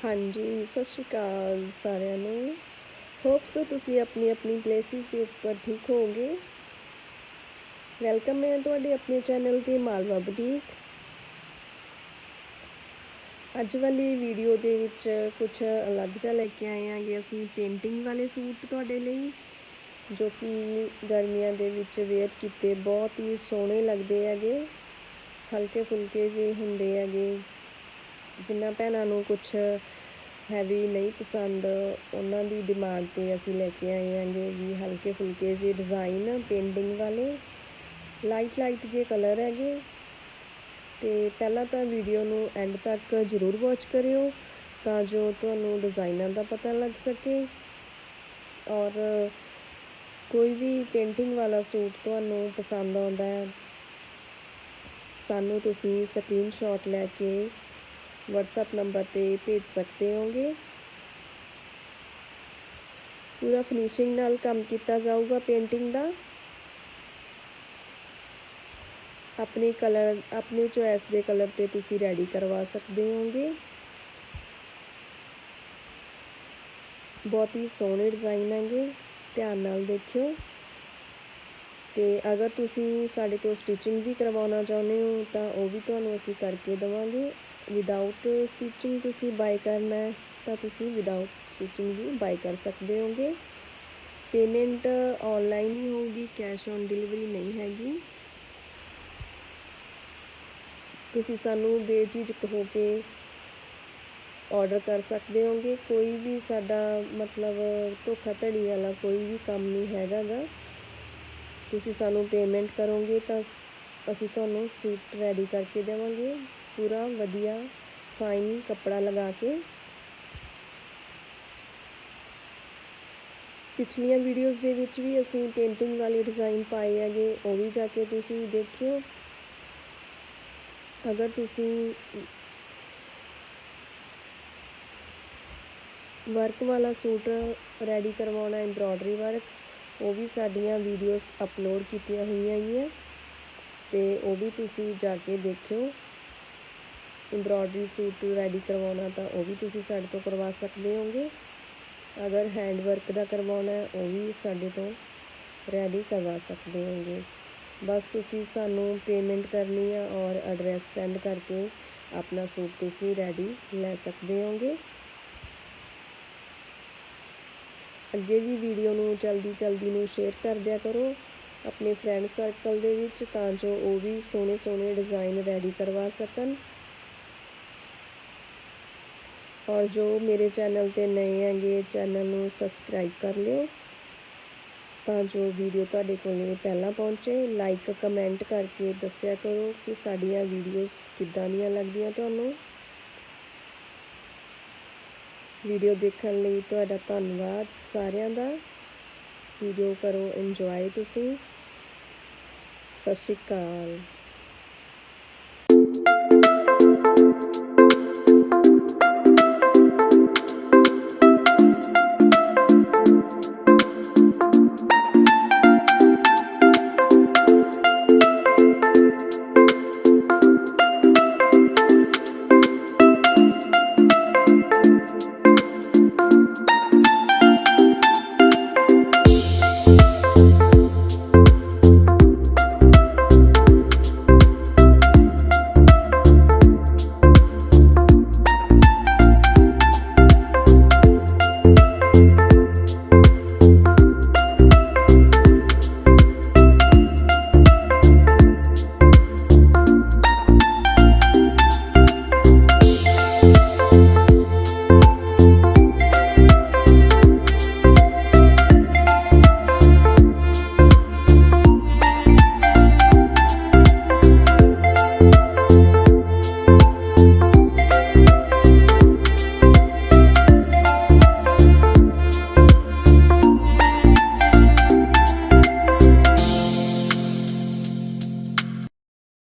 ਹਾਂਜੀ, ਸਤਿ ਸ਼੍ਰੀ ਅਕਾਲ ਸਾਰਿਆਂ ਨੂੰ। ਹੋਪ ਸੋ ਤੁਸੀਂ ਆਪਣੀ ਆਪਣੀ ਪਲੇਸਿਸ ਦੇ ਉੱਪਰ ਠੀਕ ਹੋਗੇ ਵੈਲਕਮ ਹੈ ਤੁਹਾਡੇ ਆਪਣੇ ਚੈਨਲ ਤੇ ਮਾਲਵਾ ਬੁਟੀਕ। ਅੱਜ ਵਾਲੀ ਵੀਡੀਓ ਦੇ ਵਿੱਚ ਕੁਝ ਅਲੱਗ ਜਿਹਾ ਲੈ ਕੇ ਆਏ ਆਂਗੇ ਅਸੀਂ ਪੇਂਟਿੰਗ ਵਾਲੇ ਸੂਟ ਤੁਹਾਡੇ ਲਈ, ਜੋ ਕਿ ਗਰਮੀਆਂ ਦੇ ਵਿੱਚ ਵੇਅਰ ਕੀਤੇ ਬਹੁਤ ਹੀ ਸੋਹਣੇ ਲੱਗਦੇ ਹੈਗੇ। ਹਲਕੇ ਫੁਲਕੇ ਜਿਹੇ ਹੁੰਦੇ ਹੈਗੇ। ਜਿਨ੍ਹਾਂ ਭੈਣਾਂ ਨੂੰ ਕੁਝ ਹੈਵੀ ਨਹੀਂ ਪਸੰਦ, ਉਹਨਾਂ ਦੀ ਡਿਮਾਂਡ ਤੇ ਅਸੀਂ ਲੈ ਕੇ ਆਏ ਹਾਂਗੇ ਵੀ ਹਲਕੇ ਫੁਲਕੇ ਜਿਹੇ ਡਿਜ਼ਾਈਨ ਪੇਂਟਿੰਗ ਵਾਲੇ ਲਾਈਟ ਲਾਈਟ ਜੇ ਕਲਰ ਹੈਗੇ। ਤੇ ਪਹਿਲਾਂ ਤਾਂ ਵੀਡੀਓ ਨੂੰ ਐਂਡ ਤੱਕ ਜ਼ਰੂਰ ਵਾਚ ਕਰਿਓ, ਤਾਂ ਜੋ ਤੁਹਾਨੂੰ ਡਿਜ਼ਾਈਨਾਂ ਦਾ ਪਤਾ ਲੱਗ ਸਕੇ। ਔਰ ਕੋਈ ਵੀ ਪੇਂਟਿੰਗ ਵਾਲਾ ਸੂਟ ਤੁਹਾਨੂੰ ਪਸੰਦ ਆਉਂਦਾ ਹੈ, ਸਾਨੂੰ ਤੁਸੀਂ ਸਕਰੀਨਸ਼ਾਟ ਲੈ ਕੇ WhatsApp ਨੰਬਰ ਤੇ ਭੇਜ ਸਕਦੇ ਹੋਗੇ। ਪੂਰਾ ਫਿਨਿਸ਼ਿੰਗ ਨਾਲ ਕੰਮ ਕੀਤਾ ਜਾਊਗਾ ਪੇਂਟਿੰਗ ਦਾ। ਆਪਣੇ ਕਲਰ ਆਪਣੇ ਚੋਇਸ ਦੇ ਕਲਰ ਤੇ ਤੁਸੀਂ ਰੈਡੀ ਕਰਵਾ ਸਕਦੇ ਹੋਗੇ। ਬਹੁਤ ਹੀ ਸੋਹਣੇ ਡਿਜ਼ਾਈਨ ਹੈਗੇ, ਧਿਆਨ ਨਾਲ ਦੇਖਿਓ। ਅਤੇ ਅਗਰ ਤੁਸੀਂ ਸਾਡੇ ਤੋਂ ਸਟਿਚਿੰਗ ਵੀ ਕਰਵਾਉਣਾ ਚਾਹੁੰਦੇ ਹੋ, ਤਾਂ ਉਹ ਵੀ ਤੁਹਾਨੂੰ ਅਸੀਂ ਕਰਕੇ ਦੇਵਾਂਗੇ। ਵਿਦਾਊਟ ਸਟਿਚਿੰਗ ਤੁਸੀਂ ਬਾਏ ਕਰਨਾ ਹੈ, ਤਾਂ ਤੁਸੀਂ ਵਿਦਾਊਟ ਸਟਿਚਿੰਗ ਵੀ ਬਾਏ ਕਰ ਸਕਦੇ ਹੋਗੇ। ਪੇਮੈਂਟ ਆਨਲਾਈਨ ਹੀ ਹੋਊਗੀ ਕੈਸ਼ ਔਨ ਡਿਲੀਵਰੀ ਨਹੀਂ ਹੈਗੀ। ਤੁਸੀਂ ਸਾਨੂੰ ਬੇਝਿਜਕ ਹੋ ਕੇ ਆਰਡਰ ਕਰ ਸਕਦੇ ਹੋਗੇ। ਕੋਈ ਵੀ ਸਾਡਾ ਮਤਲਬ ਧੋਖਾ ਧੜੀ ਵਾਲਾ ਕੋਈ ਵੀ ਕੰਮ ਨਹੀਂ ਹੈਗਾਗਾ। ਤੁਸੀਂ ਸਾਨੂੰ ਪੇਮੈਂਟ ਕਰੋਗੇ ਤਾਂ ਅਸੀਂ ਤੁਹਾਨੂੰ ਸੂਟ ਰੈਡੀ ਕਰਕੇ ਦੇਵਾਂਗੇ। ਪੂਰਾ ਵਧੀਆ ਫਾਈਨ ਕੱਪੜਾ ਲਗਾ ਕੇ। ਪਿਛਲੀਆਂ ਵੀਡੀਓਜ਼ ਦੇ ਵਿੱਚ ਵੀ ਅਸੀਂ ਪੇਂਟਿੰਗ ਵਾਲੇ ਡਿਜ਼ਾਈਨ ਪਾਏ ਹੈਗੇ, ਉਹ ਵੀ ਜਾ ਕੇ ਤੁਸੀਂ ਦੇਖਿਓ। ਅਗਰ ਤੁਸੀਂ ਵਰਕ ਵਾਲਾ ਸੂਟ ਰੈਡੀ ਕਰਵਾਉਣਾ ਐਮਬ੍ਰੋਇਡਰੀ ਵਰਕ ਉਹ ਵੀ ਸਾਡੀਆਂ ਵੀਡੀਓਜ਼ ਅਪਲੋਡ ਕੀਤੀਆਂ ਹੋਈਆਂ ਹੈਗੀਆਂ ਅਤੇ ਉਹ ਵੀ ਤੁਸੀਂ ਜਾ ਕੇ ਦੇਖਿਓ। ਐਮਬ੍ਰੋਇਡਰੀ ਸੂਟ ਰੈਡੀ ਕਰਵਾਉਣਾ ਤਾਂ ਉਹ ਵੀ ਤੁਸੀਂ ਸਾਡੇ ਤੋਂ ਕਰਵਾ ਸਕਦੇ ਹੋਗੇ। ਅਗਰ ਹੈਂਡ ਵਰਕ ਦਾ ਕਰਵਾਉਣਾ ਉਹ ਵੀ ਸਾਡੇ ਤੋਂ ਰੈਡੀ ਕਰਵਾ ਸਕਦੇ ਹੋਗੇ। ਬਸ ਤੁਸੀਂ ਸਾਨੂੰ ਪੇਮੈਂਟ ਕਰਨੀ ਆ ਔਰ ਐਡਰੈਸ ਸੈਂਡ ਕਰਕੇ ਆਪਣਾ ਸੂਟ ਤੁਸੀਂ ਰੈਡੀ ਲੈ ਸਕਦੇ ਹੋਗੇ। ਅੱਗੇ ਵੀ ਵੀਡੀਓ ਨੂੰ ਜਲਦੀ ਜਲਦੀ ਨੂੰ ਸ਼ੇਅਰ ਕਰ ਦਿਆ ਕਰੋ। ਆਪਣੇ ਫਰੈਂਡ ਸਰਕਲ ਦੇ ਵਿੱਚ ਤਾਂ ਜੋ ਉਹ ਵੀ ਸੋਹਣੇ ਸੋਹਣੇ ਡਿਜ਼ਾਈਨ ਰੈਡੀ ਕਰਵਾ ਸਕਣ। ਔਰ ਜੋ ਮੇਰੇ ਚੈਨਲ ਤੇ ਨਏ ਹੈਗੇ ਚੈਨਲ ਨੂੰ ਸਬਸਕ੍ਰਾਈਬ ਕਰ ਲਿਓ। ਤਾਂ ਜੋ ਵੀਡੀਓ ਤੁਹਾਡੇ ਕੋਲੇ ਪਹਿਲਾਂ ਪਹੁੰਚੇ। ਲਾਈਕ ਕਮੈਂਟ ਕਰਕੇ ਦੱਸਿਆ ਕਰੋ ਕਿ ਸਾਡੀਆਂ ਵੀਡੀਓਜ਼ ਕਿੱਦਾਂ ਦੀਆਂ ਲੱਗਦੀਆਂ ਤੁਹਾਨੂੰ। ਵੀਡੀਓ ਦੇਖਣ ਲਈ ਤੁਹਾਡਾ ਧੰਨਵਾਦ। ਸਾਰਿਆਂ ਦਾ ਵੀਡੀਓ ਕਰੋ। ਇੰਜੋਏ ਤੁਸੀਂ। ਸਤਿ ਸ਼੍ਰੀ ਅਕਾਲ।